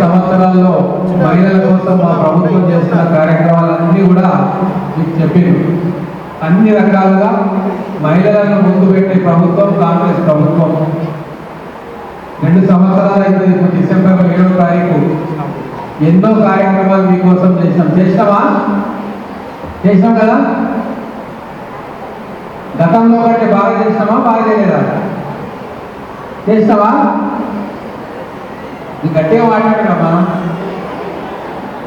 సంవత్సరాల్లో మహిళల కోసం మా ప్రభుత్వం చేస్తున్న కార్యక్రమాలన్నీ కూడా మీకు చెప్పింది అన్ని రకాలుగా మహిళలను ముందు పెట్టే ప్రభుత్వం కాంగ్రెస్ ప్రభుత్వం. రెండు సంవత్సరాలు అయితే ఇప్పుడు డిసెంబర్ ఏడో తారీఖు. ఎన్నో కార్యక్రమాలు మీకోసం చేసినాం. చేసినామా చేసినాం కదా? గతంలో కంటే బాగా చేసినామా బాగా చేయలేదా? చేస్తావా? నీకు గట్టిగా మాట్లాడమ్మా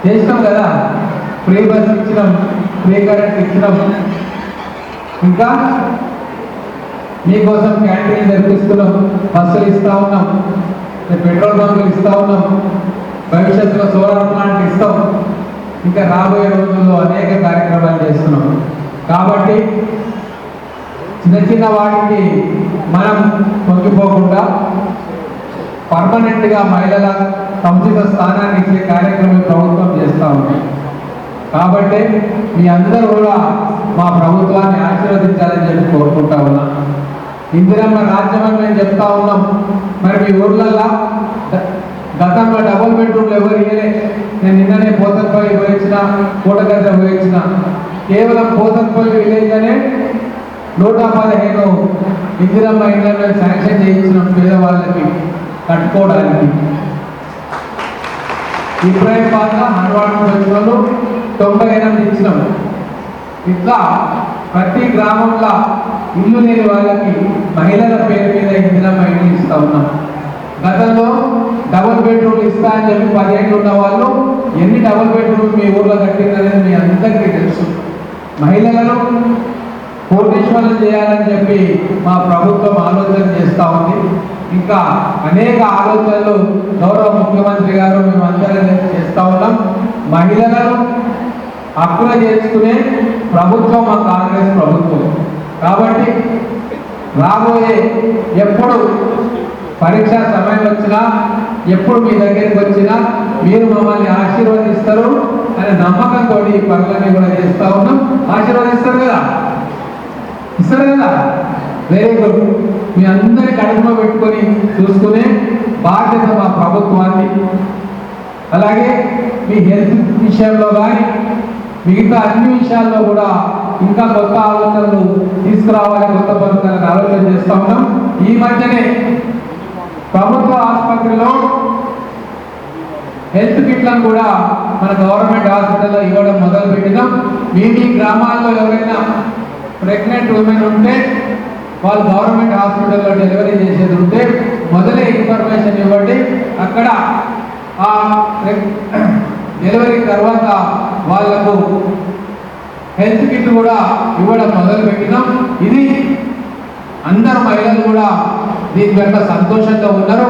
చేస్తాం కదా. ఫ్రీ బస్ ఇచ్చినాం. ఫ్రీ కరెంట్ ఇచ్చినాం. ఇంకా మీకోసం క్యాంటీన్ తెప్పిస్తున్నాం బస్సులు ఇస్తా ఉన్నాం. పెట్రోల్ బంకులు ఇస్తా ఉన్నాం. భవిష్యత్తులో సోలార్ ప్లాంట్ ఇస్తాం. ఇంకా రాబోయే రోజుల్లో అనేక కార్యక్రమాలు చేస్తున్నాం. కాబట్టి చిన్న చిన్న వాటికి మనం పొంగిపోకుండా పర్మనెంట్గా మహిళల సముచిత స్థానాన్ని ఇచ్చే కార్యక్రమం ప్రభుత్వం చేస్తూ ఉంది. కాబట్టి మీ అందరూ కూడా మా ప్రభుత్వాన్ని ఆశీర్వదించాలని చెప్పి కోరుకుంటా ఉన్నా. ఇందిరమ్మ రాజ్యమని మేము చెప్తా ఉన్నాం. మరి మీ ఊర్లల్లో గతంలో డబుల్ బెడ్రూమ్లు ఎవరు ఇయ్యలే. నేను నిన్ననే పోతన్పల్లి పోయించిన కూటగడ్డ పోయించిన. కేవలం పోతన్పల్లి విలేజ్ అనే నూట పదిహేను ఇందిరమ్మ ఇళ్ళను శాంక్షన్ చేయించిన పేదవాళ్ళకి కట్టుకోవడానికి. ఇబ్రాహిం పాత హన్వాడ్ తొంభై ఎనిమిది ఇచ్చినాం. ఇట్లా ప్రతి గ్రామంలో ఇల్లు లేని వాళ్ళకి మహిళల పేరు మీద ఇందిరమ్మ ఇల్లు ఇస్తా ఉన్నాం. గతంలో డబుల్ బెడ్రూమ్ ఇస్తా అని చెప్పి పదిహేను ఉన్న వాళ్ళు ఎన్ని డబుల్ బెడ్రూమ్ మీ ఊర్లో కట్టిందనేది మీ అందరికీ తెలుసు. మహిళలను కోటేశ్వరం చేయాలని చెప్పి మా ప్రభుత్వం ఆలోచన చేస్తూ ఉంది. ఇంకా అనేక ఆలోచనలు గౌరవ ముఖ్యమంత్రి గారు మేము అందరం చేస్తూ ఉన్నాం. మహిళలను హక్కున చేసుకునే ప్రభుత్వం మా కాంగ్రెస్ ప్రభుత్వం. కాబట్టి రాబోయే ఎప్పుడు పరీక్ష సమయం వచ్చినా ఎప్పుడు మీ దగ్గరికి వచ్చినా మీరు మమ్మల్ని ఆశీర్వదిస్తారు అనే నమ్మకంతో ఈ పనులన్నీ కూడా చేస్తా ఉన్నాం. ఆశీర్వదిస్తారు కదా? వెరీ గుడ్ మీ అందరి కడుపులో పెట్టుకొని చూసుకునే బాధ్యత మా ప్రభుత్వాన్ని అలాగే మీ హెల్త్ విషయంలో కానీ మిగతా అన్ని విషయాల్లో కూడా ఇంకా కొత్త ఆలోచనలు తీసుకురావాలి కొత్త పద్ధతులను ఆలోచన చేస్తా ఉన్నాం. ఈ మధ్యనే ప్రభుత్వ ఆసుపత్రిలో హెల్త్ కిట్లను కూడా మన గవర్నమెంట్ హాస్పిటల్లో ఇవ్వడం మొదలు పెట్టినాం మీ మీ గ్రామాల్లో ఎవరైనా ప్రెగ్నెంట్ ఉమెన్ ఉంటే వాళ్ళు గవర్నమెంట్ హాస్పిటల్లో డెలివరీ చేసేది ఉంటే మొదలే ఇన్ఫర్మేషన్ ఇవ్వండి. అక్కడ ఆ డెలివరీ తర్వాత వాళ్ళకు హెల్త్ కిట్ కూడా ఇవ్వడం మొదలు పెట్టినాం ఇది అందరు మహిళలు కూడా దీని పట్ల సంతోషంగా ఉన్నారు.